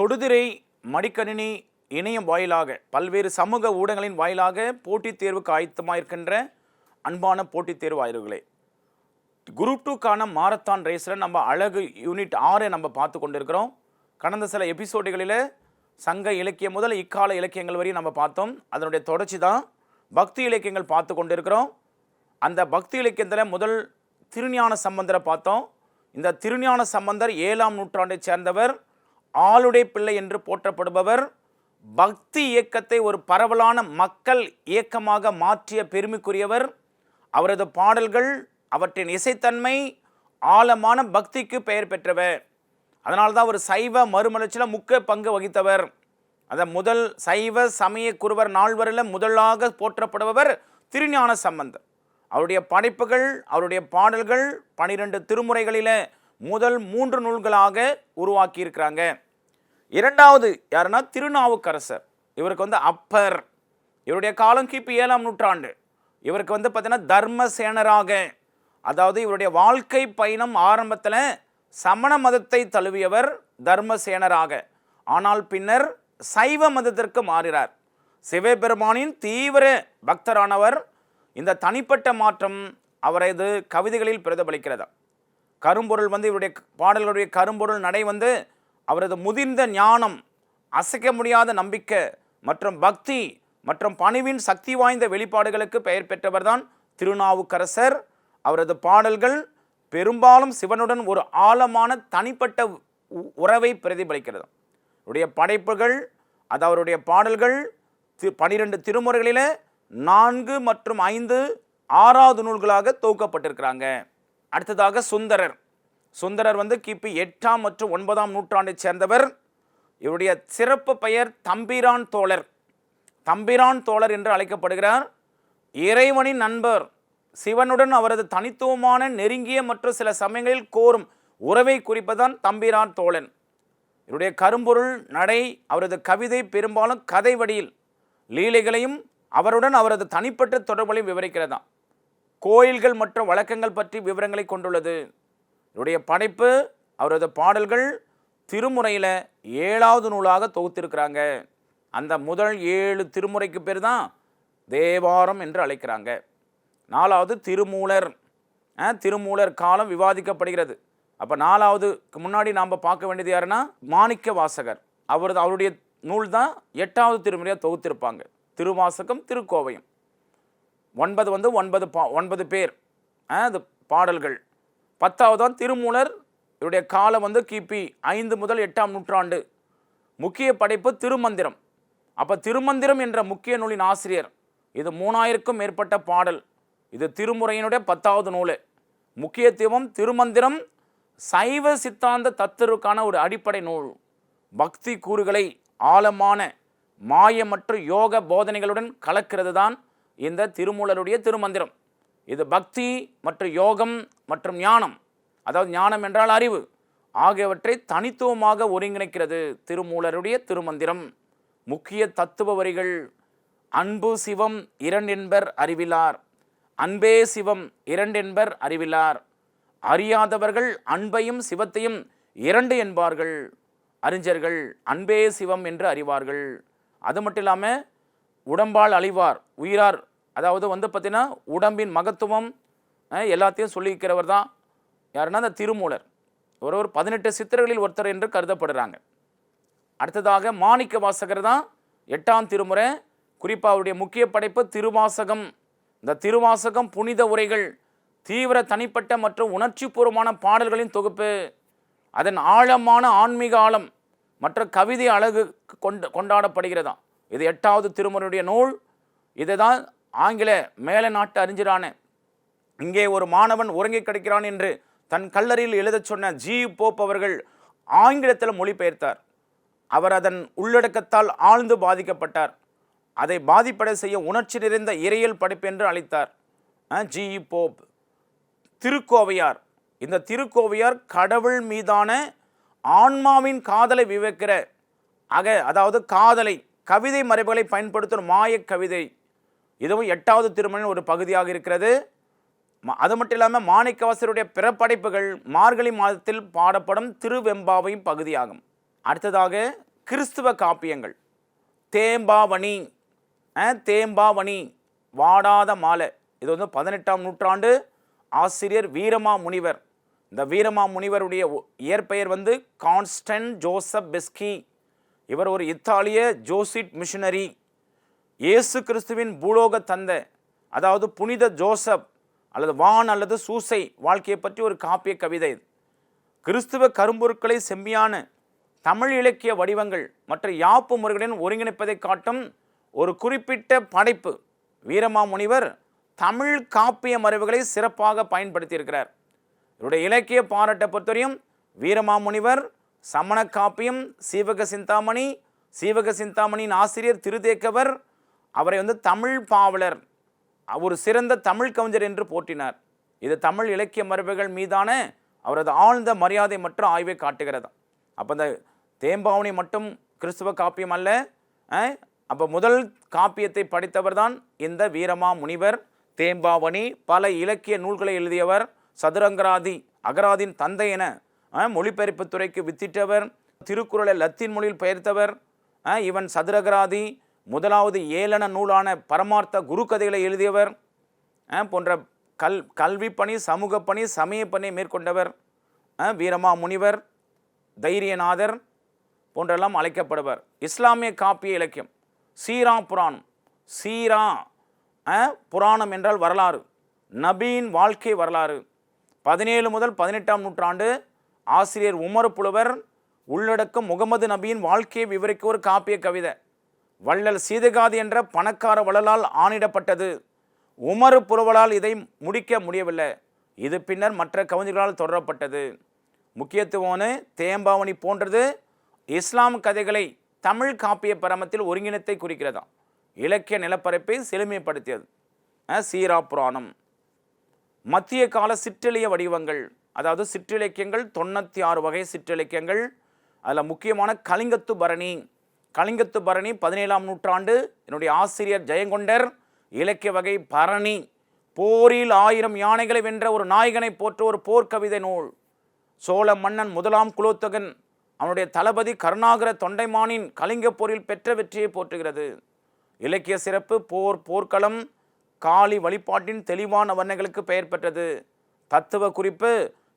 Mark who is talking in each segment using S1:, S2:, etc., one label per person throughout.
S1: தொடுதிரை மடிக்கணினி இணையம் வாயிலாக பல்வேறு சமூக ஊடகங்களின் வாயிலாக போட்டித் தேர்வுக்கு ஆயத்தமாக இருக்கின்ற அன்பான போட்டித் ஆய்வுகளே. குரூப் டூக்கான மாரத்தான் ரேஸில் நம்ம அழகு யூனிட் ஆறை நம்ம பார்த்து கொண்டிருக்கிறோம். கடந்த சில எபிசோடுகளில் சங்க இலக்கியம் முதல் இக்கால இலக்கியங்கள் வரையும் நம்ம பார்த்தோம். அதனுடைய தொடர்ச்சி தான் பக்தி இலக்கியங்கள் பார்த்து கொண்டிருக்கிறோம். அந்த பக்தி இலக்கியத்தில் முதல் திருஞான சம்பந்தரை பார்த்தோம். இந்த திருஞான சம்பந்தர் ஏழாம் நூற்றாண்டைச் சேர்ந்தவர் ஆளுடைய பிள்ளை என்று போற்றப்படுபவர் பக்தி இயக்கத்தை ஒரு பரவலான மக்கள் இயக்கமாக மாற்றிய பெருமைக்குரியவர். அவரது பாடல்கள் அவற்றின் இசைத்தன்மை ஆழமான பக்திக்கு பெயர் பெற்றவர் அதனால்தான் அவர் சைவ மறுமலர்ச்சியில் முக்கிய பங்கு வகித்தவர். அந்த முதல் சைவ சமய குருவர் நால்வரில் முதலாக போற்றப்படுபவர் திருஞான சம்பந்தர். அவருடைய படைப்புகள் அவருடைய பாடல்கள் பனிரெண்டு திருமுறைகளில் முதல் மூன்று நூல்களாக உருவாக்கியிருக்கிறாங்க. இரண்டாவது யாருன்னா திருநாவுக்கரசர். இவருக்கு வந்து அப்பர். இவருடைய காலம் கிபி ஏழாம் நூற்றாண்டு. இவருக்கு வந்து பார்த்தீங்கன்னா தர்மசேனராக. அதாவது இவருடைய வாழ்க்கை பயணம் ஆரம்பத்தில் சமண மதத்தை தழுவியவர் தர்மசேனராக. ஆனால் பின்னர் சைவ மதத்திற்கு மாறினார். சிவபெருமானின் தீவிர பக்தரானவர். இந்த தனிப்பட்ட மாற்றம் அவரது கவிதைகளில் பிரதிபலிக்கிறதா. கரும்பொருள் வந்து இவருடைய பாடல்களுடைய கரும்பொருள் நடை வந்து அவரது முதிர்ந்த ஞானம் அசைக்க முடியாத நம்பிக்கை மற்றும் பக்தி மற்றும் பணிவின் சக்தி வாய்ந்த வெளிப்பாடுகளுக்கு பெயர் பெற்றவர்தான் திருநாவுக்கரசர். அவரது பாடல்கள் பெரும்பாலும் சிவனுடன் ஒரு ஆழமான தனிப்பட்ட உ- உறவை பிரதிபலிக்கிறது. அவருடைய படைப்புகள் அது அவருடைய பாடல்கள் தி- பனிரெண்டு திருமுறைகளில் நான்கு மற்றும் ஐந்து ஆறாவது நூல்களாக தொகுக்கப்பட்டிருக்கிறாங்க. அடுத்ததாக சுந்தரர். சுந்தரர் வந்து கிபி எட்டாம் மற்றும் ஒன்பதாம் நூற்றாண்டைச் சேர்ந்தவர். இவருடைய சிறப்பு பெயர் தம்பிரான் தோழர். தம்பிரான் தோழர் என்று அழைக்கப்படுகிறார். இறைவனின் நண்பர். சிவனுடன் அவரது தனித்துவமான நெருங்கிய மற்றும் சில சமயங்களில் கோரும் உறவை குறிப்பதுதான் தம்பிரான் தோழன். இவருடைய கரும்பொருள் நடை அவரது கவிதை பெரும்பாலும் கதை வடியில் லீலைகளையும் அவருடன் அவரது தனிப்பட்ட தொடர்புகளையும் விவரிக்கிறதாம். கோயில்கள் மற்றும் வழக்கங்கள் பற்றி விவரங்களை கொண்டுள்ளது. இவருடைய படைப்பு அவரது பாடல்கள் திருமுறையில் ஏழாவது நூலாக தொகுத்திருக்கிறாங்க. அந்த முதல் ஏழு திருமுறைக்கு பேர் தான் தேவாரம் என்று அழைக்கிறாங்க. நாலாவது திருமூலர் திருமூலர் காலம் விவாதிக்கப்படுகிறது. அப்போ நாலாவதுக்கு முன்னாடி நாம் பார்க்க வேண்டியது யாருன்னா மாணிக்க வாசகர். அவரது அவருடைய நூல் தான் எட்டாவது திருமுறையாக தொகுத்திருப்பாங்க. திருவாசகம் திருக்கோவையும். ஒன்பது வந்து ஒன்பது பா ஒன்பது பேர் அது பாடல்கள். பத்தாவதான் திருமூலர். இவருடைய காலம் வந்து கிபி ஐந்து முதல் எட்டாம் நூற்றாண்டு. முக்கிய படைப்பு திருமந்திரம். அப்போ திருமந்திரம் என்ற முக்கிய நூலின் ஆசிரியர். இது மூணாயிரக்கும் மேற்பட்ட பாடல். இது திருமுறையினுடைய பத்தாவது நூல். முக்கியத்துவம் திருமந்திரம் சைவ சித்தாந்த தத்துருக்கான ஒரு அடிப்படை நூல். பக்தி கூறுகளை ஆழமான மாயமற்ற யோக போதனைகளுடன் கலக்கிறது தான் இந்த திருமூலருடைய திருமந்திரம். இது பக்தி மற்றும் யோகம் மற்றும் ஞானம். அதாவது ஞானம் என்றால் அறிவு. ஆகியவற்றை தனித்துவமாக ஒருங்கிணைக்கிறது திருமூலருடைய திருமந்திரம். முக்கிய தத்துவ வரிகள் அன்பு சிவம் இரண்டென்பர் அறிவிலார். அன்பே சிவம் இரண்டென்பர் அறிவிலார். அறியாதவர்கள் அன்பையும் சிவத்தையும் இரண்டு என்பார்கள். அறிஞர்கள் அன்பே சிவம் என்று அறிவார்கள். அது மட்டும் இல்லாமல் உடம்பால் அழிவார் உயிரார் அதாவது வந்து பார்த்தீங்கன்னா உடம்பின் மகத்துவம் எல்லாத்தையும் சொல்லிக்கிறவர் தான் யாருன்னா அந்த திருமூலர். ஒரு ஒரு பதினெட்டு சித்தர்களில் ஒருத்தர் என்று கருதப்படுறாங்க. அடுத்ததாக மாணிக்க வாசகர் தான் எட்டாம் திருமுறை. குறிப்பாக அவருடைய முக்கிய படைப்பு திருவாசகம். இந்த திருவாசகம் புனித உரைகள் தீவிர தனிப்பட்ட மற்றும் உணர்ச்சிபூர்வமான பாடல்களின் தொகுப்பு. அதன் ஆழமான ஆன்மீக ஆழம் மற்ற கவிதை அழகு கொண்டு கொண்டாடப்படுகிறதா இது எட்டாவது திருமுறையுடைய நூல். இதை தான் ஆங்கில மேல நாட்டு அறிஞரான இங்கே ஒரு மாணவன் உறங்கி கிடைக்கிறான் என்று தன் கல்லறையில் எழுதச் சொன்ன ஜி. போப் அவர்கள் ஆங்கிலத்தில் மொழிபெயர்த்தார். அவர் அதன் உள்ளடக்கத்தால் ஆழ்ந்து பாதிக்கப்பட்டார். அதை பாதிப்படை செய்ய உணர்ச்சி நிறைந்த இறையல் படைப்பு என்று அழைத்தார். ஜி. போப். திருக்கோவையார். இந்த திருக்கோவையார் கடவுள் மீதான ஆன்மாவின் காதலை விவக்கிற அக அதாவது காதலை கவிதை மரபுகளை பயன்படுத்தும் மாயக் கவிதை இதுவும் எட்டாவது திருமணம் ஒரு பகுதியாக இருக்கிறது. அது மட்டும் இல்லாமல் மாணிக்கவாசருடைய பிற படைப்புகள் மார்கழி மாதத்தில் பாடப்படும் திருவெம்பாவையும் பகுதியாகும். அடுத்ததாக கிறிஸ்துவ காப்பியங்கள். தேம்பாவணி தேம்பாவணி வாடாத மாலை. இது வந்து பதினெட்டாம் நூற்றாண்டு ஆசிரியர் வீரமா முனிவர். இந்த வீரமா முனிவருடைய ஒ- இயற்பெயர் வந்து கான்ஸ்டன்ட் ஜோசப் பெஸ்கி. இவர் ஒரு இத்தாலிய ஜோசிட் மிஷனரி. இயேசு கிறிஸ்துவின் பூலோக தந்தை அதாவது புனித ஜோசப் அல்லது வான் அல்லது சூசை வாழ்க்கையை பற்றி ஒரு காப்பிய கவிதை. இது கிறிஸ்துவ கரும்பொருட்களை செம்மியான தமிழ் இலக்கிய வடிவங்கள் மற்ற யாப்பு முறைகளின் ஒருங்கிணைப்பதை காட்டும் ஒரு குறிப்பிட்ட படைப்பு. வீரமாமுனிவர் தமிழ் காப்பிய மறைவுகளை சிறப்பாக பயன்படுத்தியிருக்கிறார். இவருடைய இலக்கிய பாராட்டை பொறுத்தவரையும் வீரமாமுனிவர் சமண காப்பியம் சீவக சிந்தாமணி சீவக சிந்தாமணியின் ஆசிரியர் திருதேக்கவர் அவரை வந்து தமிழ் பாவலர் ஒரு சிறந்த தமிழ் கவிஞர் என்று போற்றினார். இது தமிழ் இலக்கிய மரபுகள் மீதான அவரது ஆழ்ந்த மரியாதை மற்றும் ஆய்வை காட்டுகிறது. அப்போ இந்த தேம்பாவணி மட்டும் கிறிஸ்துவ காப்பியம் அல்ல அப்போ முதல் காப்பியத்தை படித்தவர் தான் இந்த வீரமா முனிவர். தேம்பாவணி பல இலக்கிய நூல்களை எழுதியவர் சதுரங்கராதி அகராதின் தந்தை என அஹ், துறைக்கு வித்திட்டவர் திருக்குறளை லத்தீன் மொழியில் பெயர்த்தவர் இவன் சதுரகராதி முதலாவது ஏளன நூலான பரமார்த்த குரு கதைகளை எழுதியவர் போன்ற கல் கல்வி பணி சமூக பணி சமய பணி மேற்கொண்டவர் வீரமா முனிவர் தைரியநாதர் போன்றெல்லாம் அழைக்கப்படுவர். இஸ்லாமிய காப்பிய இலக்கியம் சீரா புராணம் சீரா புராணம் என்றால் வரலாறு நபியின் வாழ்க்கை வரலாறு. பதினேழு முதல் பதினெட்டாம் நூற்றாண்டு ஆசிரியர் உமர் புலவர் உள்ளடக்கம் முகமது நபியின் வாழ்க்கையை விவரிக்க ஒரு காப்பிய கவிதை. வள்ளல் சீதகாதி என்ற பணக்கார வள்ளலால் ஆணிடப்பட்டது. உமர் புரவலால் இதை முடிக்க முடியவில்லை. இது பின்னர் மற்ற கவிஞர்களால் தொடரப்பட்டது. முக்கியத்துவம்னு தேம்பாவணி போன்றது இஸ்லாம் கதைகளை தமிழ் காப்பிய பரமத்தில் ஒருங்கிணத்தை குறிக்கிறதாம். இலக்கிய நிலப்பரப்பை செழுமைப்படுத்தியது. சீரா புராணம். மத்திய கால சிற்றிலிய வடிவங்கள் அதாவது சிற்றிலக்கியங்கள் தொண்ணூற்றி ஆறு வகை சிற்றிலக்கியங்கள் அதில் முக்கியமான கலிங்கத்து பரணி கலிங்கத்து பரணி பதினேழாம் நூற்றாண்டு என்னுடைய ஆசிரியர் ஜெயங்கொண்டர் இலக்கிய வகை பரணி போரில் ஆயிரம் யானைகளை வென்ற ஒரு நாயகனை போற்ற ஒரு போர்க்கவிதை நூல். சோழ மன்னன் முதலாம் குலோத்தகன் அவனுடைய தளபதி கருணாகர தொண்டைமானின் கலிங்க போரில் பெற்ற வெற்றியை போற்றுகிறது. இலக்கிய சிறப்பு போர் போர்க்களம் காளி வழிபாட்டின் தெளிவான வர்ணங்களுக்கு பெயர் பெற்றது. தத்துவ குறிப்பு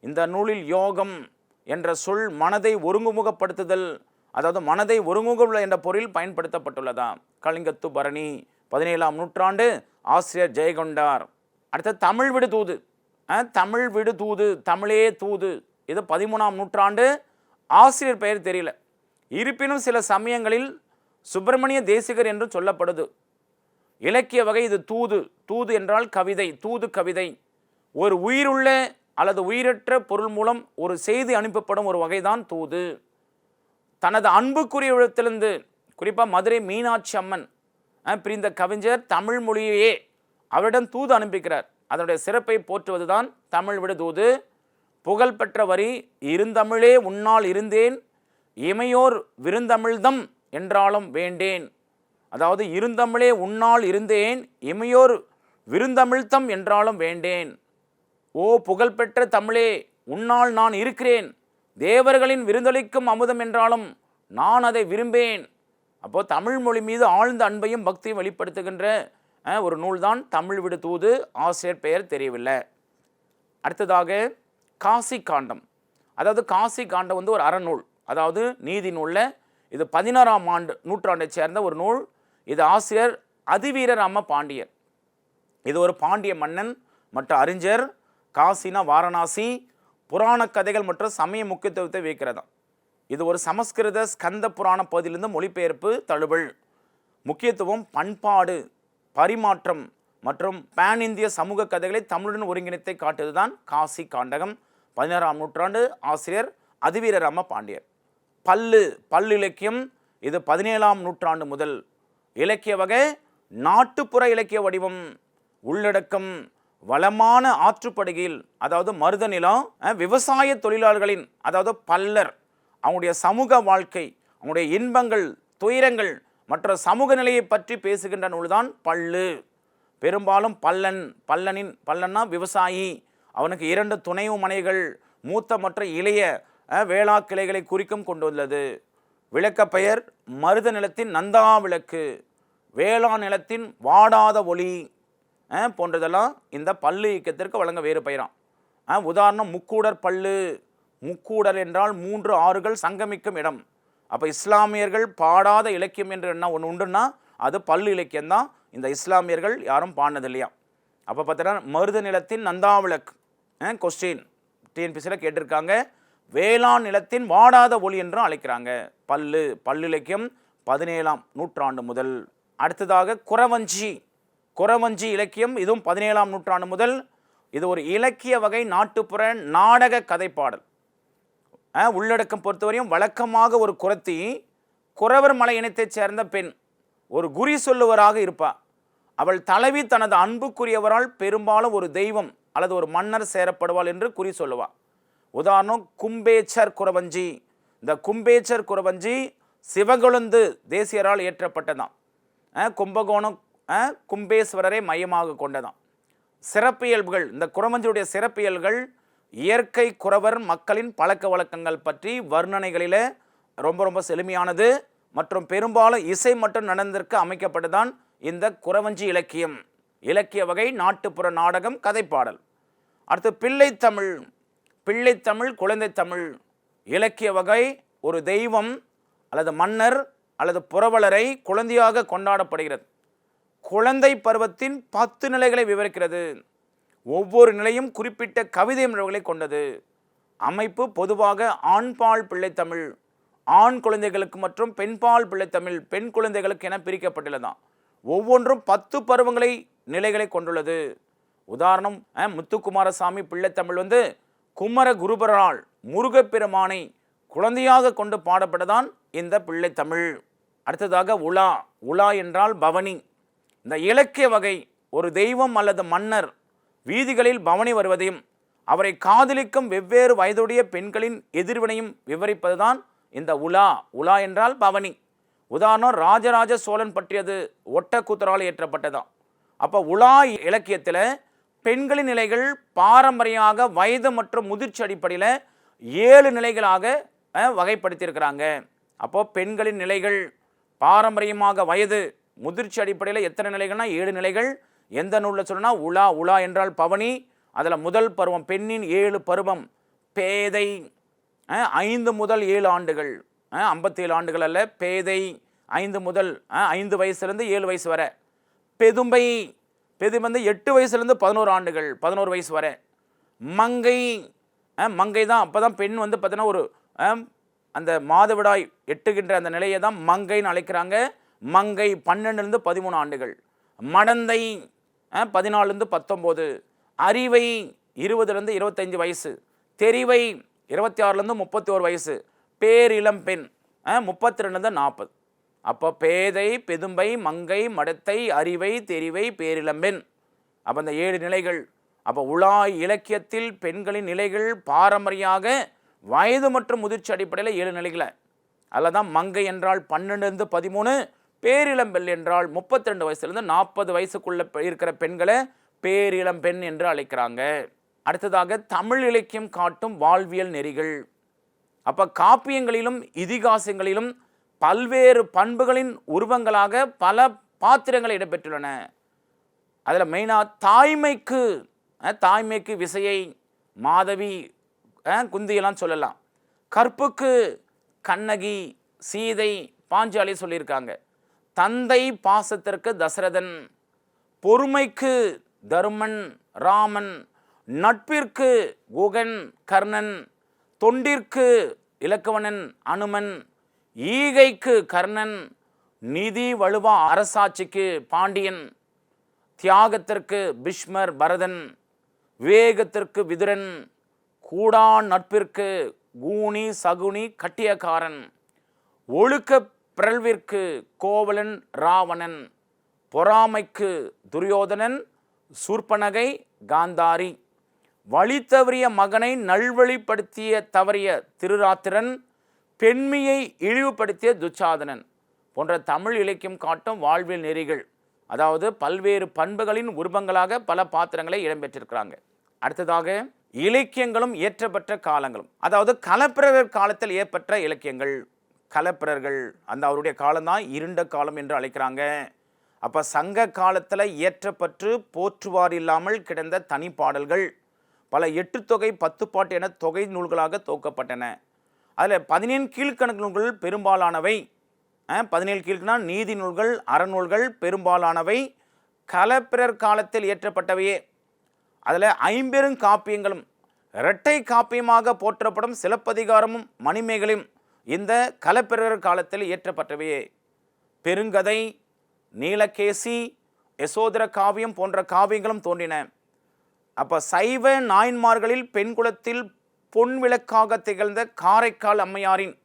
S1: இந்த நூலில் யோகம் என்ற சொல் மனதை ஒருங்குமுகப்படுத்துதல் அதாவது மனதை ஒருங்குமுக என்ற பொருள் பயன்படுத்தப்பட்டுள்ளதா? கலிங்கத்து பரணி பதினேழாம் நூற்றாண்டு ஆசிரியர் ஜெயகொண்டார் அடுத்தது தமிழ் விடு தூது. தமிழ் விடு தூது தமிழே தூது. இது பதிமூணாம் நூற்றாண்டு ஆசிரியர் பெயர் தெரியல. இருப்பினும் சில சமயங்களில் சுப்பிரமணிய தேசிகர் என்று சொல்லப்படுது. இலக்கிய வகை இது தூது. தூது என்றால் கவிதை தூது கவிதை. ஒரு உயிருள்ள அல்லது உயிரற்ற பொருள் மூலம் ஒரு செய்தி அனுப்பப்படும் ஒரு வகைதான் தூது. தனது அன்புக்குரிய இடத்திலிருந்து குறிப்பாக மதுரை மீனாட்சி அம்மன் பிரிந்த கவிஞர் தமிழ் மொழியையே அவரிடம் தூது அனுப்பிக்கிறார். அதனுடைய சிறப்பை போற்றுவதுதான் தமிழ் விட தூது. புகழ்பெற்ற வரி இருந்தமிழே உன்னால் இருந்தேன். இமையோர் விருந்தமிழ்தம் என்றாலும் வேண்டேன். அதாவது இருந்தமிழே உன்னால் இருந்தேன். இமையோர் விருந்தமிழ்த்தம் என்றாலும் வேண்டேன். ஓ புகழ்பெற்ற தமிழே உன்னால் நான் இருக்கிறேன். தேவர்களின் விருந்தளிக்கும் அமுதம் என்றாலும் நான் அதை விரும்பேன். அப்போது தமிழ் மொழி மீது ஆழ்ந்த அன்பையும் பக்தியும் வெளிப்படுத்துகின்ற ஒரு நூல்தான் தமிழ் விடு தூது ஆசிரியர் பெயர் தெரியவில்லை. அடுத்ததாக காசி காண்டம். அதாவது காசி காண்டம் வந்து ஒரு அறநூல். அதாவது நீதி நூலில் இது பதினாறாம் ஆண்டு நூற்றாண்டை சேர்ந்த ஒரு நூல். இது ஆசிரியர் அதிவீரராம பாண்டியர். இது ஒரு பாண்டிய மன்னன் மற்ற அறிஞர் காசினா வாரணாசி புராண கதைகள் மற்றும் சமய முக்கியத்துவத்தை வைக்கிறதாம். இது ஒரு சமஸ்கிருத ஸ்கந்த புராண பகுதியிலிருந்து மொழிபெயர்ப்பு தழுவல் முக்கியத்துவம் பண்பாடு பரிமாற்றம் மற்றும் பேன் இந்திய சமூக கதைகளை தமிழுடன் ஒருங்கிணைத்தை காட்டுவதுதான் காசி காண்டகம். பதினாறாம் நூற்றாண்டு ஆசிரியர் அதிவீரராம பாண்டியர். பல்லு பல் இலக்கியம் இது பதினேழாம் நூற்றாண்டு முதல். இலக்கிய வகை நாட்டுப்புற இலக்கிய வடிவம் உள்ளடக்கம் வளமான ஆற்றுப்படுகையில் அதாவது மருத நிலம் விவசாய தொழிலாளர்களின் அதாவது பல்லர் அவங்களுடைய சமூக வாழ்க்கை அவங்களுடைய இன்பங்கள் துயரங்கள் மற்ற சமூக நிலையை பற்றி பேசுகின்ற நூல்தான் பல்லு. பெரும்பாலும் பல்லன் பல்லனின் பல்லன்னா விவசாயி. அவனுக்கு இரண்டு துணைவு மனைகள் மூத்த மற்ற இளைய வேளா கிளைகளை குறிக்கும் கொண்டுள்ளது விளக்கப்பெயர் மருத நிலத்தின் நந்தா விளக்கு. வேளாண் நிலத்தின் வாடாத ஒளி. போன்றதெல்லாம் இந்த பல்லு இயக்கத்திற்கு வழங்க வேறு பெயராம் உதாரணம் முக்கூடர் பல்லு. முக்கூடர் என்றால் மூன்று ஆறுகள் சங்கமிக்கும் இடம். அப்போ இஸ்லாமியர்கள் பாடாத இலக்கியம் என்று என்ன ஒன்று உண்டுன்னா அது பல்லு இலக்கியம் தான் இந்த இஸ்லாமியர்கள் யாரும் பாடினது இல்லையா அப்போ பார்த்தீங்கன்னா மருத நிலத்தின் நந்தாவிளக்கு கொஸ்டின் டிஎன்பிசியில் கேட்டிருக்காங்க. வேளாண் நிலத்தின் வாடாத ஒளி என்றும் அழைக்கிறாங்க. பல்லு பல்லு இலக்கியம் பதினேழாம் நூற்றாண்டு முதல். அடுத்ததாக குறவஞ்சி. குறவஞ்சி இலக்கியம் இதுவும் பதினேழாம் நூற்றாண்டு முதல். இது ஒரு இலக்கிய வகை நாட்டுப்புற நாடக கதைப்பாடல். உள்ளடக்கம் பொறுத்தவரையும் வழக்கமாக ஒரு குரத்தி குறவர் மலை இனத்தைச் சேர்ந்த பெண் ஒரு குறி சொல்லுவராக இருப்பாள் அவள் தலைவி தனது அன்புக்குரியவரால் பெரும்பாலும் ஒரு தெய்வம் அல்லது ஒரு மன்னர் சேரப்படுவாள் என்று குறி சொல்லுவாள் உதாரணம் கும்பேச்சர் குறவஞ்சி இந்த கும்பேச்சர் குறவஞ்சி சிவகொழுந்து தேசியரால் ஏற்றப்பட்டதான் கும்பகோணம் கும்பேஸ்வரரை மையமாக கொண்டதான் சிறப்பியல்புகள் இந்த குறவஞ்சியுடைய சிறப்பியல்கள் இயற்கை குறவர் மக்களின் பழக்க வழக்கங்கள் பற்றி வர்ணனைகளில் ரொம்ப ரொம்ப செழுமையானது மற்றும் பெரும்பாலும் இசை மற்றும் நடந்திற்கு அமைக்கப்பட்டுதான் இந்த குறவஞ்சி இலக்கியம். இலக்கிய வகை நாட்டுப்புற நாடகம் கதைப்பாடல். அடுத்து பிள்ளைத்தமிழ் பிள்ளைத்தமிழ் குழந்தை தமிழ். இலக்கிய வகை ஒரு தெய்வம் அல்லது மன்னர் அல்லது புரவலரை குழந்தையாக கொண்டாடப்படுகிறது. குழந்தை பருவத்தின் பத்து நிலைகளை விவரிக்கிறது. ஒவ்வொரு நிலையும் குறிப்பிட்ட கவிதை உணர்வுகளை கொண்டது. அமைப்பு பொதுவாக ஆண்பால் பிள்ளைத்தமிழ் ஆண் குழந்தைகளுக்கு மற்றும் பெண்பால் பிள்ளைத்தமிழ் பெண் குழந்தைகளுக்கு என பிரிக்கப்பட்டுள்ளதாம் ஒவ்வொன்றும் பத்து பருவங்களை நிலைகளை கொண்டுள்ளது. உதாரணம் முத்துக்குமாரசாமி பிள்ளைத்தமிழ் வந்து குமர குருபரால் முருகப்பெருமானை குழந்தையாக கொண்டு பாடப்பட்டதான் இந்த பிள்ளைத்தமிழ் அடுத்ததாக உலா உலா என்றால் பவனி. இந்த இலக்கிய வகை ஒரு தெய்வம் அல்லது மன்னர் வீதிகளில் பவனி வருவதையும் அவரை காதலிக்கும் வெவ்வேறு வயதுடைய பெண்களின் எதிர்வினையும் விவரிப்பதுதான் இந்த உலா. உலா என்றால் பவனி. உதாரணம் ராஜராஜ சோழன் பற்றியது ஒட்டக்கூத்தரால் ஏற்றப்பட்டதான் அப்போ உலா இலக்கியத்தில் பெண்களின் நிலைகள் பாரம்பரியமாக வயது மற்றும் முதிர்ச்சி அடிப்படையில் ஏழு நிலைகளாக வகைப்படுத்தியிருக்கிறாங்க. அப்போது பெண்களின் நிலைகள் பாரம்பரியமாக வயது முதிர்ச்சி அடிப்படையில் எத்தனை நிலைகள்னா ஏழு நிலைகள். எந்த நூலில் சொல்லணும்னா உலா உலா என்றால் பவனி. அதில் முதல் பருவம் பெண்ணின் ஏழு பருவம் பேதை. ஐந்து முதல் ஏழு ஆண்டுகள். ஐம்பத்தேழு ஆண்டுகள் அல்ல பேதை. ஐந்து முதல் ஐந்து வயசுலேருந்து ஏழு வயசு வரை. பெதும்பை. பெதும்பை வந்து எட்டு வயசுலேருந்து பதினோரு ஆண்டுகள் பதினோரு வயசு வரை. மங்கை. மங்கை தான் அப்போ தான் பெண் வந்து பார்த்தீங்கன்னா ஒரு அந்த மாதவிடாய் எட்டுகின்ற அந்த நிலையை தான் மங்கைன்னு அழைக்கிறாங்க. மங்கை பன்னெண்டுலேருந்து பதிமூணு ஆண்டுகள் மடந்தை பதினாலுலேருந்து பத்தொம்போது அறிவை இருபதுலேருந்து இருபத்தஞ்சி வயசு தெரிவை இருபத்தி ஆறுலேருந்து முப்பத்தி ஒரு வயசு பேரிளம் பெண் முப்பத்தி ரெண்டுலேருந்து நாற்பது. அப்போ பேதை பெதும்பை மங்கை மடத்தை அறிவை தெரிவை பேரிளம்பெண். அப்போ அந்த ஏழு நிலைகள் அப்போ உலாய் இலக்கியத்தில் பெண்களின் நிலைகள் பாரம்பரியாக வயது மற்றும் முதிர்ச்சி அடிப்படையில் ஏழு நிலைகளை. அதில் தான் மங்கை என்றால் பன்னெண்டுலேருந்து பதிமூணு பேரிளம்பெண் என்றால் முப்பத்தி ரெண்டு வயசுலேருந்து நாற்பது வயசுக்குள்ளே இருக்கிற பெண்களை பேரிளம் பெண் என்று அழைக்கிறாங்க. அடுத்ததாக தமிழ் இலக்கியம் காட்டும் வாழ்வியல் நெறிகள். அப்போ காப்பியங்களிலும் இதிகாசங்களிலும் பல்வேறு பண்புகளின் உருவங்களாக பல பாத்திரங்கள் இடம்பெற்றுள்ளன. அதில் மெயினாக தாய்மைக்கு தாய்மைக்கு விசையை மாதவி குந்தியெல்லாம் சொல்லலாம். கற்புக்கு கண்ணகி சீதை பாஞ்சாலி சொல்லியிருக்காங்க. தந்தை பாசத்திற்கு தசரதன் பொறுமைக்கு தருமன் ராமன் நட்பிற்கு குகன் கர்ணன் தொண்டிற்கு இலக்கவனன் அனுமன் ஈகைக்கு கர்ணன் நிதி வலுவா அரசாட்சிக்கு பாண்டியன் தியாகத்திற்கு பிஷ்மர் பரதன் விவேகத்திற்கு விதுரன் கூடா நட்பிற்கு கூனி சகுனி கட்டியக்காரன் ஒழுக்க பிறழ்விற்கு கோவலன் ராவணன் பொறாமைக்கு துரியோதனன் சூர்பனகை காந்தாரி. வழி தவறிய மகனை நல்வழிப்படுத்திய தவறிய திருராத்திரன் பெண்மையை இழிவுபடுத்திய துச்சாதனன் போன்ற தமிழ் இலக்கியம் காட்டும் வாழ்வில் நெறிகள். அதாவது பல்வேறு பண்புகளின் உருவங்களாக பல பாத்திரங்களை இடம்பெற்றிருக்கிறாங்க. அடுத்ததாக இலக்கியங்களும் இயற்றப்பட்ட காலங்களும். அதாவது கலப்பிரவர் காலத்தில் ஏற்பட்ட இலக்கியங்கள். கலப்பிரர்கள் அந்த அவருடைய காலம்தான் இருண்ட காலம் என்று அழைக்கிறாங்க. அப்போ சங்க காலத்தில் இயற்றப்பட்டு போற்றுவார் இல்லாமல் கிடந்த தனி பாடல்கள் பல எட்டு தொகை பத்து பாட்டு என தொகை நூல்களாக தொகுக்கப்பட்டன. அதில் பதினேழு கீழ்கணக்கு நூல்கள் பெரும்பாலானவை. பதினேழு கீழ்க்குனா நீதி நூல்கள் அறநூல்கள் பெரும்பாலானவை. கலப்பிரர் காலத்தில் இயற்றப்பட்டவையே. அதில் ஐம்பெரும் காப்பியங்களும் இரட்டை காப்பியமாக போற்றப்படும் சிலப்பதிகாரமும் மணிமேகலையும் இந்த கலப்பிரர் காலத்தில் இயற்றப்பட்டவையே பெருங்கதை நீலகேசி யசோதர காவியம் போன்ற காவியங்களும் தோன்றின. அப்போ சைவ நாயன்மார்களில் பெண்குலத்தில் பொன் விளக்காக திகழ்ந்த காரைக்கால் அம்மையாரின்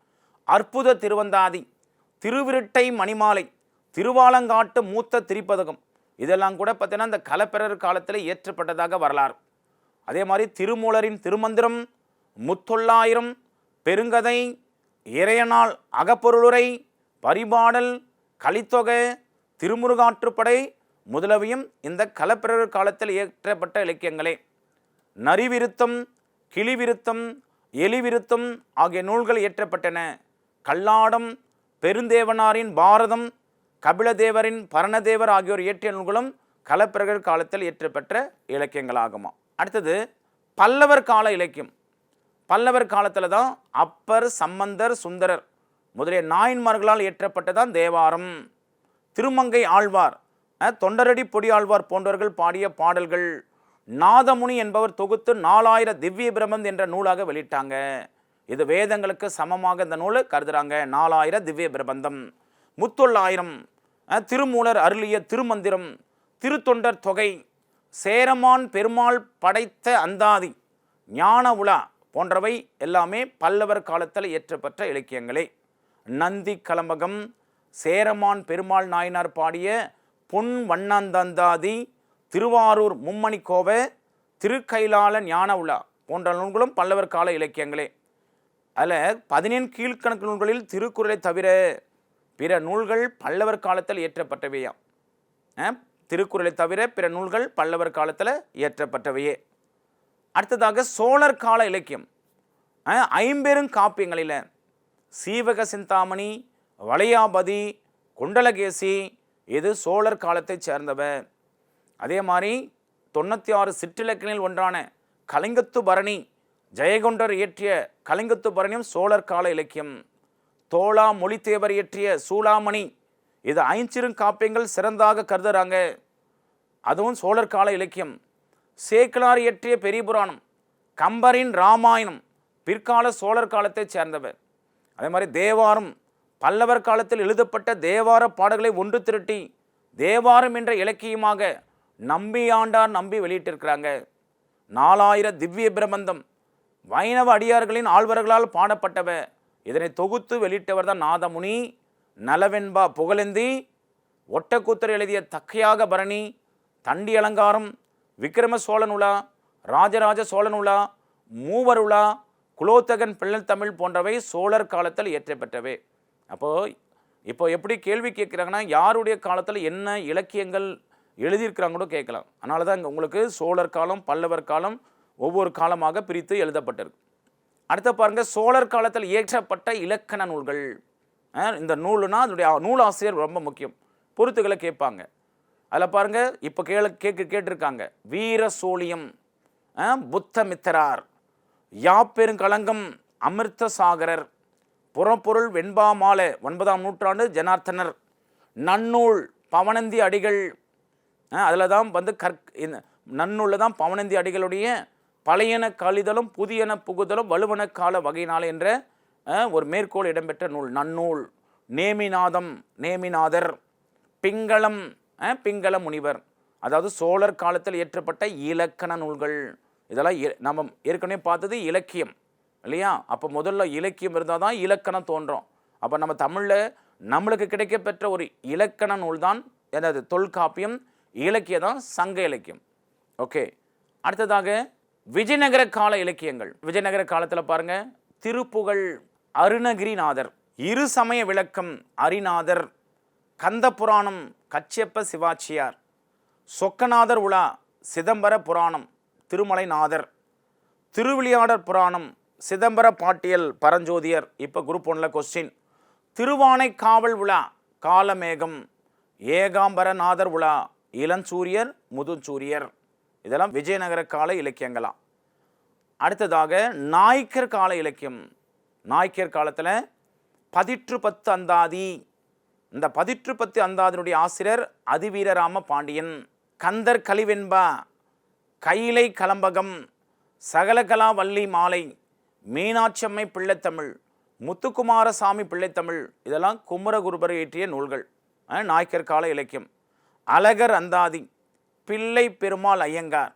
S1: அற்புத திருவந்தாதி திருவிருட்டை மணிமாலை திருவாலங்காட்டு மூத்த திரிப்பதகம் இதெல்லாம் கூட பார்த்தீங்கன்னா இந்த கலப்பிரர் காலத்தில் இயற்றப்பட்டதாக வரலாறு. அதே மாதிரி திருமூலரின் திருமந்திரம் முத்தொள்ளாயிரம் பெருங்கதை இறையனால் அகப்பொருளுரை பரிபாடல் கலித்தொகை திருமுருகாற்றுப்படை முதலவையும் இந்த கலப்பிரர் காலத்தில் இயற்றப்பட்ட இலக்கியங்களே. நரிவிருத்தம் கிளிவிருத்தம் எலிவிருத்தம் ஆகிய நூல்கள் இயற்றப்பட்டன. கல்லாடம் பெருந்தேவனாரின் பாரதம் கபிலதேவரின் பரணதேவர் ஆகியோர் இயற்றிய நூல்களும் கலப்பிரகர் காலத்தில் இயற்றப்பெற்ற இலக்கியங்களாகுமா. அடுத்தது பல்லவர் கால இலக்கியம். பல்லவர் காலத்தில் தான் அப்பர் சம்பந்தர் சுந்தரர் முதலிய நாயன்மார்களால் இயற்றப்பட்டதான் தேவாரம். திருமங்கை ஆழ்வார் தொண்டரடி பொடி ஆழ்வார் போன்றவர்கள் பாடிய பாடல்கள் நாதமுனி என்பவர் தொகுத்து நாலாயிர திவ்ய பிரபந்த் என்ற நூலாக வெளியிட்டாங்க. இது வேதங்களுக்கு சமமாக இந்த நூலை கருதுகிறாங்க நாலாயிர திவ்ய பிரபந்தம் முத்தொள்ளாயிரம் திருமூலர் அருளிய திருமந்திரம் திருத்தொண்டர் தொகை சேரமான் பெருமாள் படைத்த அந்தாதி ஞான உலா போன்றவை எல்லாமே பல்லவர் காலத்தில் இயற்றப்பட்ட இலக்கியங்களே. நந்தி கலம்பகம் சேரமான் பெருமாள் நாயனார் பாடிய பொன் வண்ணாந்தந்தாதி திருவாரூர் மும்மணிக்கோவை திருக்கைலால ஞான உலா போன்ற நூல்களும் பல்லவர் கால இலக்கியங்களே. அதில் பதினேழு கீழ்க்கணக்கு நூல்களில் திருக்குறளை தவிர பிற நூல்கள் பல்லவர் காலத்தில் இயற்றப்பட்டவையாம். திருக்குறளை தவிர பிற நூல்கள் பல்லவர் காலத்தில் இயற்றப்பட்டவையே. அடுத்ததாக சோழர் கால இலக்கியம். ஐம்பெரும் காப்பியங்களில் சீவக சிந்தாமணி வளையாபதி குண்டலகேசி இது சோழர் காலத்தைச் சேர்ந்தவர் அதே மாதிரி தொண்ணூற்றி ஆறு சிற்றிலக்கணில் ஒன்றான கலிங்கத்து பரணி ஜெயகொண்டர் இயற்றிய கலிங்கத்து பரணியும் சோழர் கால இலக்கியம். தோளா மொழித்தேவர் இயற்றிய சூளாமணி இது ஐஞ்சிறும் காப்பியங்கள் சிறந்தாக கருதுறாங்க. அதுவும் சோழர் கால இலக்கியம். சேக்கிலார் இயற்றிய பெரிய புராணம் கம்பரின் ராமாயணம் பிற்கால சோழர் காலத்தைச் சேர்ந்தவர். அதே மாதிரி தேவாரம் பல்லவர் காலத்தில் எழுதப்பட்ட தேவார பாடல்களை ஒன்று திரட்டி தேவாரம் என்ற இலக்கியமாக நம்பியாண்டார் நம்பி வெளியிட்டிருக்கிறாங்க. நாலாயிர திவ்ய பிரபந்தம் வைணவ அடியார்களின் ஆழ்வர்களால் பாடப்பட்டவ. இதனை தொகுத்து வெளியிட்டவர் தான் நாதமுனி நலவென்பா புகழேந்தி ஒட்டக்கூத்தர் எழுதிய தக்கையாக பரணி தண்டி அலங்காரம் விக்ரம சோழனுலா ராஜராஜ சோழனுலா மூவருலா குலோத்தகன் பிள்ளல் தமிழ் போன்றவை சோழர் காலத்தில் இயற்றப்பட்டவை அப்போது இப்போ எப்படி கேள்வி கேட்குறாங்கன்னா யாருடைய காலத்தில் என்ன இலக்கியங்கள் எழுதியிருக்கிறாங்களோ கேட்கலாம். அதனால தான் இங்கே உங்களுக்கு சோழர் காலம் பல்லவர் காலம் ஒவ்வொரு காலமாக பிரித்து எழுதப்பட்டிருக்கு. அடுத்து பாருங்கள் சோழர் காலத்தில் இயற்றப்பட்ட இலக்கண நூல்கள். இந்த நூலுனா அதனுடைய நூலாசிரியர் ரொம்ப முக்கியம். பொருத்துக்களை கேட்பாங்க. அதில் பாருங்க இப்போ கேள கேட்க கேட்டிருக்காங்க. வீர சோழியம் அஹ் புத்தமித்திரார் யாப்பெருங்கலங்கம் அமிர்த சாகரர் புறப்பொருள் வெண்பா மாலை ஒன்பதாம் நூற்றாண்டு ஜனார்த்தனர் நன்னூல் பவனந்தி அடிகள் அதில் தான் வந்து கற் இந்த நன்னூலில் தான் பவனந்தி அடிகளுடைய பழையன கழிதலும் புதியன புகுதலும் வலுவன கால வகையினால் என்ற ஒரு மேற்கோள் இடம்பெற்ற நூல். நன்னூல் நேமிநாதம் நேமிநாதர் பிங்களம் பிங்கள முனிவர். அதாவது சோழர் காலத்தில் இயற்றப்பட்ட இலக்கண நூல்கள். இதெல்லாம் நம்ம ஏற்கனவே பார்த்தது இலக்கியம் இல்லையா? அப்போ முதல்ல இலக்கியம் இருந்தால் தான் இலக்கணம் தோன்றும். அப்போ நம்ம தமிழில் நம்மளுக்கு கிடைக்கப்பெற்ற ஒரு இலக்கண நூல் தான் என்னது? தொல்காப்பியம் இலக்கியம் தான் சங்க இலக்கியம். ஓகே. அடுத்ததாக விஜயநகர கால இலக்கியங்கள். விஜயநகர காலத்தில் பாருங்க. திருப்புகழ் அருணகிரிநாதர். இரு சமய விளக்கம் அரிநாதர். கந்த புராணம் கச்சியப்ப சிவாச்சியார். சொக்கநாதர் உலா சிதம்பர புராணம் திருமலைநாதர். திருவிளையாடற் புராணம் சிதம்பர பாட்டியல் பரஞ்சோதியர் இப்போ குரூப் ஒன்றில் கொஸ்டின் திருவானைக்காவல் உலா காலமேகம். ஏகாம்பரநாதர் உலா இளஞ்சூரியர் முதுஞ்சூரியர். இதெல்லாம் விஜயநகர கால இலக்கியங்களாம் அடுத்ததாக நாய்க்கர் கால இலக்கியம். நாய்க்கர் காலத்தில் பதிற்று பத்து அந்தாதி இந்த பதிற்று பத்து அந்தாதினுடைய ஆசிரியர் அதிவீரராம பாண்டியன் கந்தர் கலிவெண்பா கைலை கலம்பகம் சகலகலா வள்ளி மாலை மீனாட்சியம்மை பிள்ளைத்தமிழ் முத்துக்குமாரசாமி பிள்ளைத்தமிழ் இதெல்லாம் குமரகுருபர் இயற்றிய நூல்கள் நாய்க்கர் கால இலக்கியம். அழகர் அந்தாதி பிள்ளை பெருமாள் ஐயங்கார்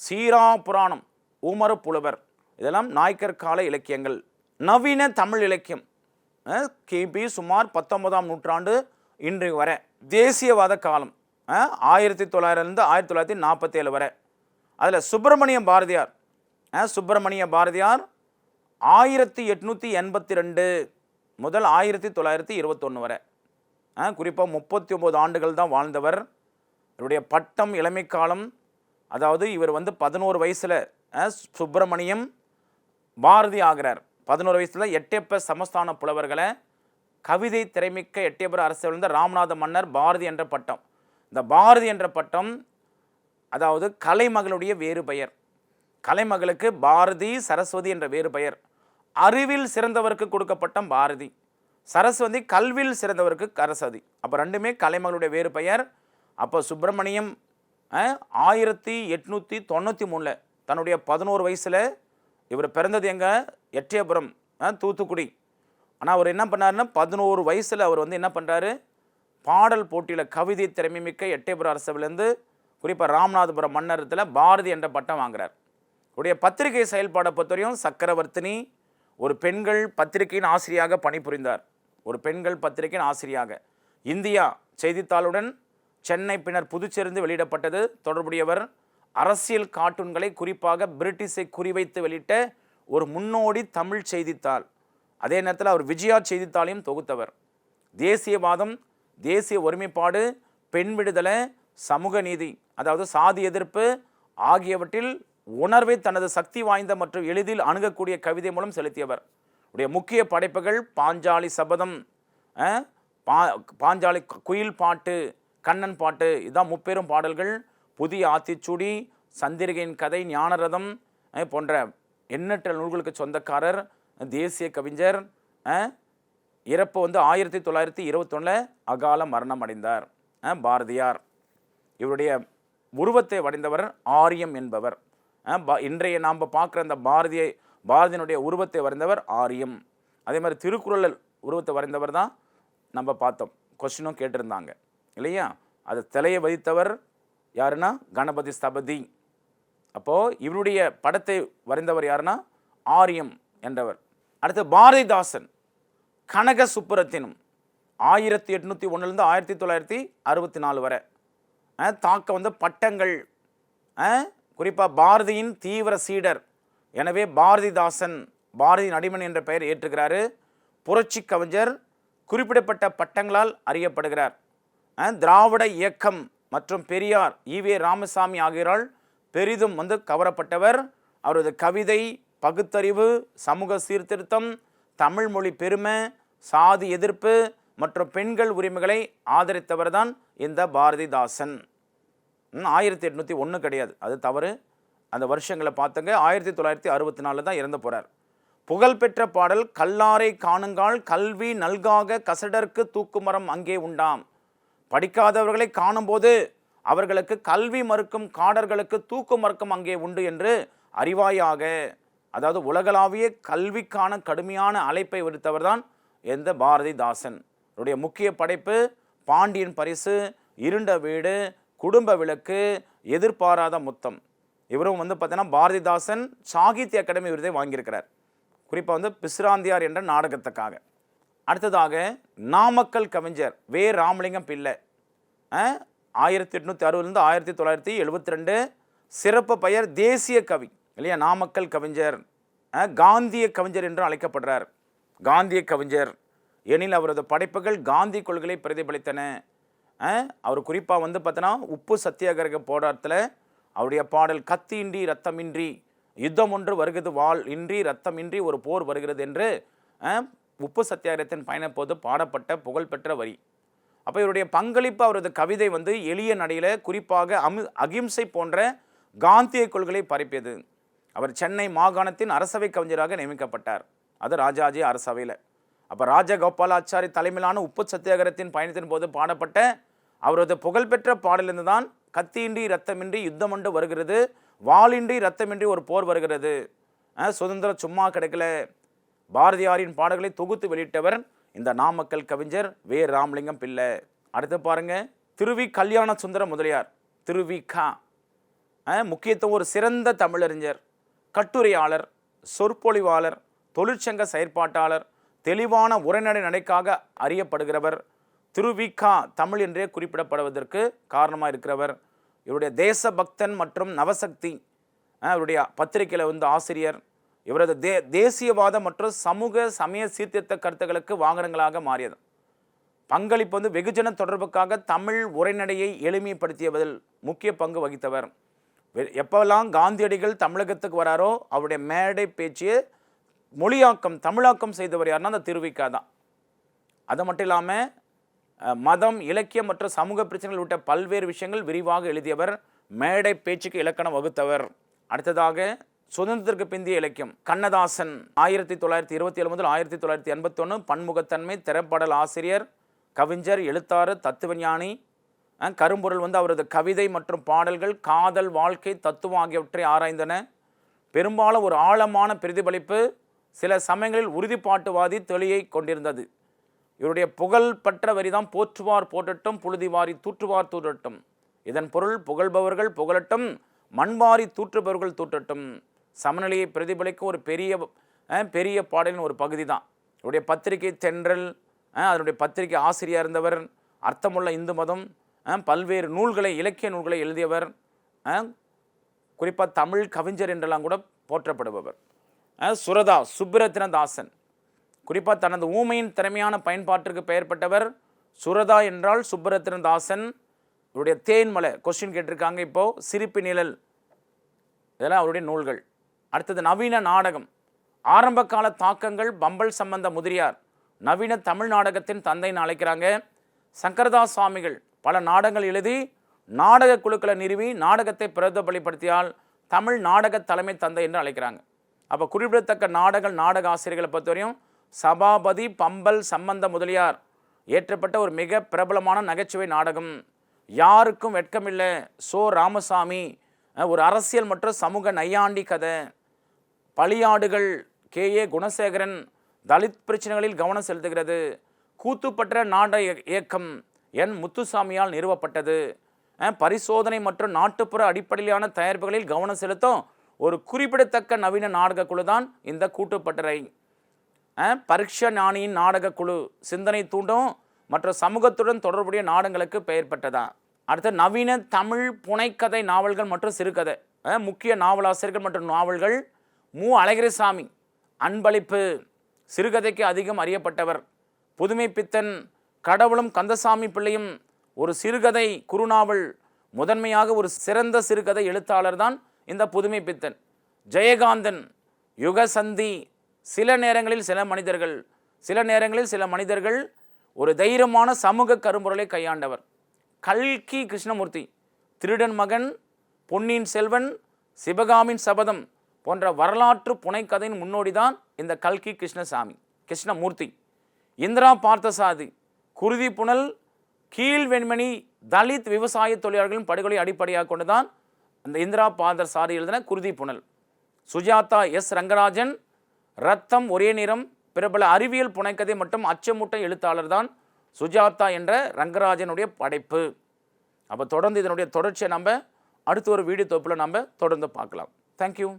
S1: சீரா புராணம் உமர புலவர் இதெல்லாம் நாய்க்கர் கால இலக்கியங்கள். நவீன தமிழ் இலக்கியம். கிபி சுமார் பத்தொன்பதாம் நூற்றாண்டு இன்று வரை. தேசியவாத காலம். ஆயிரத்தி தொள்ளாயிரம்லேருந்து ஆயிரத்தி தொள்ளாயிரத்தி நாற்பத்தேழு வரை. அதில் சுப்பிரமணிய பாரதியார். சுப்பிரமணிய பாரதியார் ஆயிரத்தி எட்நூற்றி எண்பத்தி ரெண்டு முதல் ஆயிரத்தி தொள்ளாயிரத்தி இருபத்தொன்று வரை. குறிப்பாக முப்பத்தி ஒம்பது ஆண்டுகள் தான் வாழ்ந்தவர். இவருடைய பட்டம் இளமை காலம் அதாவது இவர் வந்து பதினோரு வயசில் சுப்பிரமணியம் பாரதி ஆகிறார். பதினோரு வயசில் எட்டயப்ப சமஸ்தான புலவர்களை கவிதை திறமிக்க எட்டயபுர அரசு விழுந்த ராமநாத மன்னர் பாரதி என்ற பட்டம். இந்த பாரதி என்ற பட்டம் அதாவது கலைமகளுடைய வேறு பெயர். கலைமகளுக்கு பாரதி சரஸ்வதி என்ற வேறு பெயர். அறிவில் சிறந்தவருக்கு கொடுக்கப்பட்ட பாரதி. சரஸ்வதி கல்வியில் சிறந்தவருக்கு சரஸ்வதி அப்போ ரெண்டுமே கலைமகளுடைய வேறு பெயர். அப்போ சுப்பிரமணியம் ஆயிரத்தி எட்நூற்றி தொண்ணூற்றி மூணில் தன்னுடைய பதினோரு வயசில் இவர் பிறந்தது எங்கே? எட்டயபுரம் தூத்துக்குடி. ஆனால் அவர் என்ன பண்ணாருன்னா பதினோரு வயசில் அவர் வந்து என்ன பண்ணுறாரு பாடல் போட்டியில் கவிதை திறமை மிக்க எட்டயபுரம் அரசவிலேருந்து குறிப்பாக ராமநாதபுரம் மன்னரத்தில் பாரதி என்ற பட்டம் வாங்குறார். உடைய பத்திரிகை செயல்பாடை பொறுத்தவரையும் சக்கரவர்த்தினி ஒரு பெண்கள் பத்திரிகையின் ஆசிரியாக பணிபுரிந்தார். ஒரு பெண்கள் பத்திரிகையின் ஆசிரியாக. இந்தியா செய்தித்தாளுடன் சென்னை பின்னர் புதுச்சேர்ந்து வெளியிடப்பட்டது. தொடர்புடையவர் அரசியல் கார்ட்டூன்களை குறிப்பாக பிரிட்டிஷை குறிவைத்து வெளியிட்ட ஒரு முன்னோடி தமிழ் செய்தித்தாள். அதே நேரத்தில் அவர் விஜயா செய்தித்தாளையும் தொகுத்தவர். தேசியவாதம் தேசிய ஒருமைப்பாடு பெண் விடுதலை சமூக நீதி அதாவது சாதி எதிர்ப்பு ஆகியவற்றில் உணர்வை தனது சக்தி வாய்ந்த மற்றும் எளிதில் அணுகக்கூடிய கவிதை மூலம் செலுத்தியவர். உடைய முக்கிய படைப்புகள் பாஞ்சாலி சபதம் பா பாஞ்சாலி குயில் பாட்டு கண்ணன் பாட்டு இதுதான் முப்பெரும் பாடல்கள். புதிய ஆத்திச்சூடி சந்திரிகையின் கதை ஞானரதம் போன்ற எண்ணற்ற நூல்களுக்கு சொந்தக்காரர் தேசிய கவிஞர் இறப்பு வந்து ஆயிரத்தி தொள்ளாயிரத்தி இருபத்தொன்னில் அகால மரணம் அடைந்தார் பாரதியார். இவருடைய உருவத்தை வடைந்தவர் ஆரியம் என்பவர் இன்றைய நாம் பார்க்குற அந்த பாரதியை பாரதியினுடைய உருவத்தை வரைந்தவர் ஆரியம். அதே மாதிரி திருக்குறள் உருவத்தை வரைந்தவர் தான் நம்ம பார்த்தோம். கொஸ்டினும் கேட்டிருந்தாங்க. இல்லையா? அது தலையை வதித்தவர் யாருன்னா? கணபதி ஸ்தபதி. அப்போது இவருடைய படத்தை வரைந்தவர் யாருன்னா? ஆரியம் என்றவர். அடுத்து பாரதிதாசன். கனக சுப்புரத்தினம் ஆயிரத்தி எட்நூற்றி ஒன்றுலேருந்து ஆயிரத்தி தொள்ளாயிரத்தி அறுபத்தி நாலு வரை தாக்க வந்த பட்டங்கள். குறிப்பாக பாரதியின் தீவிர சீடர். எனவே பாரதிதாசன் பாரதி நடிமன் என்ற பெயர் ஏற்றுகிறாரு. புரட்சி கவிஞர் குறிப்பிடப்பட்ட பட்டங்களால் அறியப்படுகிறார். திராவிட இயக்கம் மற்றும் பெரியார் ஈவே ராமசாமி ஆகியோரால் பெரிதும் வந்து கவரப்பட்டவர். அவரது கவிதை பகுத்தறிவு சமூக சீர்திருத்தம் தமிழ் மொழி பெருமை சாதி எதிர்ப்பு மற்றும் பெண்கள் உரிமைகளை ஆதரித்தவர் தான் இந்த பாரதிதாசன். ஆயிரத்தி எட்நூற்றி ஒன்று கிடையாது. அது தவறு. அந்த வருஷங்களை பார்த்துங்க. ஆயிரத்தி தொள்ளாயிரத்தி அறுபத்தி நாலில் தான் இறந்து போகிறார் புகழ்பெற்ற பாடல் கல்லாரை காணுங்கால் கல்வி நல்காக கசடர்க்கு தூக்குமரம் அங்கே உண்டாம். படிக்காதவர்களை காணும்போது அவர்களுக்கு கல்வி மறுக்கும் காடர்களுக்கு தூக்கு மறுக்கும் அங்கே உண்டு என்று அறிவாயாக அதாவது உலகளாவிய கல்விக்கான கடுமையான அழைப்பை விடுத்தவர் தான் எந்த பாரதிதாசன். அவருடைய முக்கிய படைப்பு பாண்டியன் பரிசு இருண்ட வீடு குடும்ப விளக்கு எதிர்பாராத முத்தம். இவரும் வந்து பார்த்தீங்கன்னா பாரதிதாசன் சாகித்ய அகாடமி விருதை வாங்கியிருக்கிறார். குறிப்பாக வந்து பிஸ்ராந்தியார் என்ற நாடகத்துக்காக. அடுத்ததாக நாமக்கல் கவிஞர் வே. ராமலிங்கம் பிள்ளை. ஆயிரத்தி எட்நூற்றி அறுபதுலேருந்து ஆயிரத்தி தொள்ளாயிரத்தி எழுபத்தி ரெண்டு சிறப்பு பெயர் தேசிய கவி இல்லையா? நாமக்கல் கவிஞர் காந்திய கவிஞர் என்று அழைக்கப்படுறார். காந்திய கவிஞர். எனில் அவரது படைப்புகள் காந்தி கொள்கைகளை பிரதிபலித்தன. அவர் குறிப்பாக வந்து பார்த்தோன்னா உப்பு சத்தியாகிரக போராட்டத்தில் அவருடைய பாடல் கத்தியின்றி ரத்தமின்றி யுத்தம் ஒன்று வருகிறது வாள் இன்றி ரத்தமின்றி ஒரு போர் வருகிறது என்று உப்பு சத்தியாகிரகத்தின் பயணப்போது பாடப்பட்ட புகழ்பெற்ற வரி. அப்போ இவருடைய பங்களிப்பு அவரது கவிதை வந்து எளிய நடையில் குறிப்பாக அமி அகிம்சை போன்ற காந்திய கொள்கைகளை பரப்பியது. அவர் சென்னை மாகாணத்தின் அரசவை கவிஞராக நியமிக்கப்பட்டார். அது ராஜாஜி அரசவையில். அப்போ ராஜகோபாலாச்சாரி தலைமையிலான உப்பு சத்தியாகிரகத்தின் பயணத்தின் போது பாடப்பட்ட அவரது புகழ்பெற்ற பாடலிருந்து தான் கத்தியின்றி ரத்தமின்றி ஒன்று வருகிறது வாளின்றி ரத்தமின்றி ஒரு போர் வருகிறது. சுதந்திரம் சும்மா கிடைக்கல. பாரதியாரின் பாடல்களை தொகுத்து வெளியிட்டவர் இந்த நாமக்கல் கவிஞர் வே. ராமலிங்கம் பிள்ளை. அடுத்து பாருங்க. திருவி கல்யாண சுந்தர முதலியார். திருவி கா. முக்கியத்துவம் ஒரு சிறந்த தமிழறிஞர் கட்டுரையாளர் சொற்பொழிவாளர் தொழிற்சங்க செயற்பாட்டாளர் தெளிவான உரைநடை நடைக்காக அறியப்படுகிறவர். திருவிகா தமிழ் என்றே குறிப்பிடப்படுவதற்கு காரணமாக இருக்கிறவர். இவருடைய தேசபக்தன் மற்றும் நவசக்தி. அவருடைய இவருடைய பத்திரிகையில் வந்து ஆசிரியர். இவரது தே தேசியவாத மற்றும் சமூக சமய சீர்திருத்த கருத்துக்களுக்கு வாகனங்களாக மாறியது. பங்களிப்பு வந்து வெகுஜன தொடர்புக்காக தமிழ் உரைநடையை எளிமைப்படுத்தியதில் முக்கிய பங்கு வகித்தவர். வெ- எப்பெல்லாம் காந்தியடிகள் தமிழகத்துக்கு வராரோ அவருடைய மேடை பேச்சு மொழியாக்கம் தமிழாக்கம் செய்தவர் யாருன்னா அந்த திருவிக்கா தான். அது மட்டும் இல்லாமல் மதம் இலக்கியம் மற்றும் சமூக பிரச்சனைகள் உள்ளிட்ட பல்வேறு விஷயங்கள் விரிவாக எழுதியவர் மேடை பேச்சுக்கு இலக்கணம் வகுத்தவர். அடுத்ததாக சுதந்திரத்திற்கு பிந்திய இலக்கியம். கண்ணதாசன் ஆயிரத்தி தொள்ளாயிரத்தி இருபத்தி ஏழு முதல் ஆயிரத்தி தொள்ளாயிரத்தி எண்பத்தொன்று பன்முகத்தன்மை திரைப்படல் ஆசிரியர் கவிஞர் எழுத்தாறு தத்துவஞானி கரும்பொருள் வந்து அவரது கவிதை மற்றும் பாடல்கள் காதல் வாழ்க்கை தத்துவம் ஆகியவற்றை ஆராய்ந்தன. பெரும்பாலும் ஒரு ஆழமான பிரதிபலிப்பு சில சமயங்களில் உறுதிப்பாட்டுவாதி தெளியை கொண்டிருந்தது. இவருடைய புகழ் பெற்ற வரிதான் போற்றுவார் போட்டட்டும் புழுதிவாரி தூற்றுவார் தூற்றட்டும். இதன் பொருள் புகழ்பவர்கள் புகழட்டும் மண்வாரி தூற்றுபவர்கள் தூற்றட்டும். சமநிலையை பிரதிபலிக்கும் ஒரு பெரிய பெரிய பாடலின் ஒரு பகுதி தான் இவருடைய பத்திரிகை தென்றல் அதனுடைய பத்திரிகை ஆசிரியர் இருந்தவர் அர்த்தமுள்ள இந்து மதம் பல்வேறு நூல்களை இலக்கிய நூல்களை எழுதியவர் குறிப்பாக தமிழ் கவிஞர் என்றெல்லாம் கூட போற்றப்படுபவர். சுரதா சுப்பிரத்னதாசன். குறிப்பாக தனது ஊமையின் திறமையான பயன்பாட்டிற்கு பெயர் பட்டவர் சுரதா என்றால் சுப்பரத்தினதாசன் இவருடைய தேன்மலை கொஸ்டின் கேட்டிருக்காங்க இப்போது சிரிப்பு நிழல். இதெல்லாம் அவருடைய நூல்கள். அடுத்தது நவீன நாடகம். ஆரம்பகால தாக்கங்கள் பம்பல் சம்பந்த முதிரியார். நவீன தமிழ் நாடகத்தின் தந்தைன்னு அழைக்கிறாங்க. சங்கரதாஸ் சுவாமிகள் பல நாடகங்கள் எழுதி நாடக குழுக்களை நிறுவி நாடகத்தை பிரதிபலிப்படுத்தியால் தமிழ் நாடக தலைமை தந்தை என்று அழைக்கிறாங்க. அப்போ குறிப்பிடத்தக்க நாடக நாடக ஆசிரியர்களை பொறுத்தவரையும் சபாபதி பம்பல் சம்பந்த முதலியார் ஏற்றப்பட்ட ஒரு மிக பிரபலமான நகைச்சுவை நாடகம். யாருக்கும் வெட்கமில்லை. சோ. ராமசாமி ஒரு அரசியல் மற்றும் சமூக நையாண்டி கதை. பலியாடுகள் கே. ஏ. குணசேகரன் தலித் பிரச்சனைகளில் கவனம் செலுத்துகிறது. கூத்துப்பற்ற நாட இயக்கம் என். முத்துசாமியால் நிறுவப்பட்டது. பரிசோதனை மற்றும் நாட்டுப்புற அடிப்படையிலான தயாரிப்புகளில் கவனம் செலுத்தும் ஒரு குறிப்பிடத்தக்க நவீன நாடக குழு தான் இந்த கூட்டுப்பட்டறை பரீட்ச ஞானியின் நாடக குழு சிந்தனை தூண்டும் மற்ற சமூகத்துடன் தொடர்புடைய நாடங்களுக்கு பெயர் பெற்றதா? அடுத்து நவீன தமிழ் புனைக்கதை நாவல்கள் மற்றும் சிறுகதை. முக்கிய நாவலாசிரியர்கள் மற்றும் நாவல்கள் மு. அழகிரிசாமி அன்பளிப்பு சிறுகதைக்கு அதிகம் அறியப்பட்டவர். புதுமை பித்தன் கடவுளும் கந்தசாமி பிள்ளையும் ஒரு சிறுகதை குறுநாவல் முதன்மையாக ஒரு சிறந்த சிறுகதை எழுத்தாளர் தான் இந்த புதுமை பித்தன். ஜெயகாந்தன் யுகசந்தி சில நேரங்களில் சில மனிதர்கள் சில நேரங்களில் சில மனிதர்கள் ஒரு தைரியமான சமூக கரும்பொருளை கையாண்டவர். கல்கி கிருஷ்ணமூர்த்தி திருடன் மகன் பொன்னியின் செல்வன் சிவகாமின் சபதம் போன்ற வரலாற்று புனைக்கதையின் முன்னோடி தான் இந்த கல்கி கிருஷ்ணசாமி கிருஷ்ணமூர்த்தி. இந்திரா பார்த்தசாதி குருதி புனல் கீழ் வெண்மணி தலித் விவசாய தொழிலாளர்களின் படுகொலை அடிப்படையாக கொண்டு தான் அந்த இந்திரா பாதர் சாரி எழுதின குருதி புனல். சுஜாதா எஸ் ரங்கராஜன் ரத்தம் ஒரே நிறம் பிரபல அறிவியல் புனைக்கதை மற்றும் அச்சமூட்ட எழுத்தாளர் தான் சுஜாதா என்ற ரங்கராஜனுடைய படைப்பு. அப்போ தொடர்ந்து இதனுடைய தொடர்ச்சியை நம்ம அடுத்த ஒரு வீடியோ தொகுப்பில் நம்ம தொடர்ந்து பார்க்கலாம். தேங்க்யூ